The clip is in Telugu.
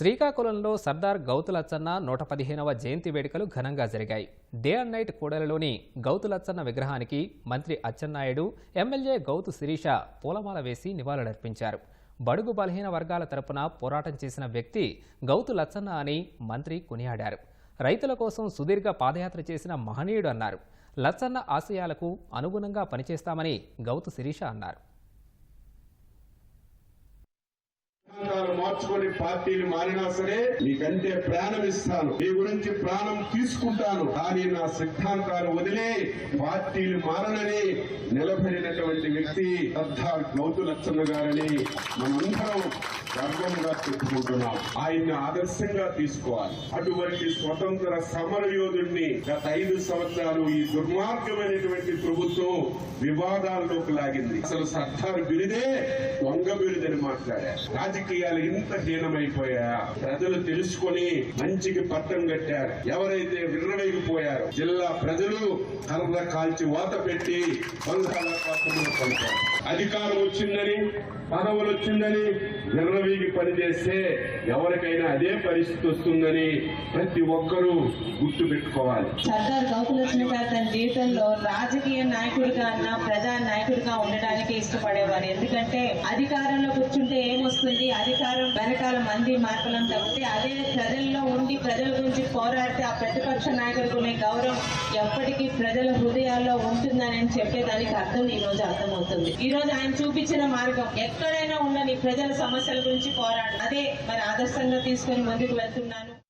శ్రీకాకుళంలో సర్దార్ గౌతులచ్చన్న నూట పదిహేనవ జయంతి వేడుకలు ఘనంగా జరిగాయి. డే అండ్ నైట్ కూడలిలోని గౌతులచ్చన్న విగ్రహానికి మంత్రి అచ్చెన్నాయుడు ఎమ్మెల్యే గౌతు శిరీష పూలమాల వేసి నివాళులర్పించారు. బడుగు బలహీన వర్గాల తరపున పోరాటం చేసిన వ్యక్తి గౌతు లచ్చన్న అని మంత్రి కొనియాడారు. రైతుల కోసం సుదీర్ఘ పాదయాత్ర చేసిన మహనీయుడు అన్నారు. లచ్చన్న ఆశయాలకు అనుగుణంగా పనిచేస్తామని గౌతు శిరీష అన్నారు సిద్ధాంతాలు మార్చుకొని పార్టీలు మారినా సరే మీకంటే ప్రాణం ఇస్తాను. మీ గురించి ప్రాణం తీసుకుంటాను. కానీ నా సిద్ధాంతాలు వదిలే పార్టీలు మారనని నిలబడినటువంటి వ్యక్తి సర్దార్ గౌతు లచ్చన్న గారని మనందరం గర్వంగా చెప్పుకుంటున్నాం. ఆయన్ని ఆదర్శంగా తీసుకోవాలి. అటువంటి స్వతంత్ర సమర యోధుడిని గత ఐదు సంవత్సరాలు ఈ దుర్మార్గమైనటువంటి ప్రభుత్వం వివాదాల్లోకి లాగింది. అసలు సర్దార్ బిరుదే దొంగ బిరుదని మాట్లాడారు. రాజకీయాలు ఎంత హీనమైపోయా? ప్రజలు తెలుసుకొని మంచికి పట్టం కట్టారు. ఎవరైతే విర్రవేగిపోయారో జిల్లా ప్రజలు కర్ర కాల్చి వాత పెట్టి బంగాళాఖాతంలో పలికారు అధికారం వచ్చిందని పదవులు వచ్చిందని విర్రవీగి పనిచేస్తే ఎవరికైనా అదే పరిస్థితి వస్తుందని ప్రతి ఒక్కరూ గుర్తు పెట్టుకోవాలి. సర్దార్ గౌకులక్ష్మి గారు తన జీవితంలో రాజకీయ నాయకుడిగా అన్న ప్రజా నాయకుడిగా ఉండడానికి ఇష్టపడేవారు. ఎందుకంటే అధికారంలో కూర్చుంటే ఏమొస్తుంది? అధికారం వెనకాల మంది మార్పులను తప్పితే అదే ప్రజల్లో ఉండి ప్రజల గురించి పోరాడితే ఆ ప్రతిపక్ష నాయకుడికి గౌరవం ఎప్పటికీ ప్రజల హృదయాల్లో ఉంటుందని చెప్పేదానికి అర్థం ఈ రోజు అర్థమవుతుంది. ఈ రోజు ఆయన చూపించిన మార్గం ఎక్కడైనా ఉండని ప్రజల సమస్యల గురించి పోరాడు. అదే మరి ఆదర్శంగా తీసుకుని ముందుకు వెళ్తున్నాను.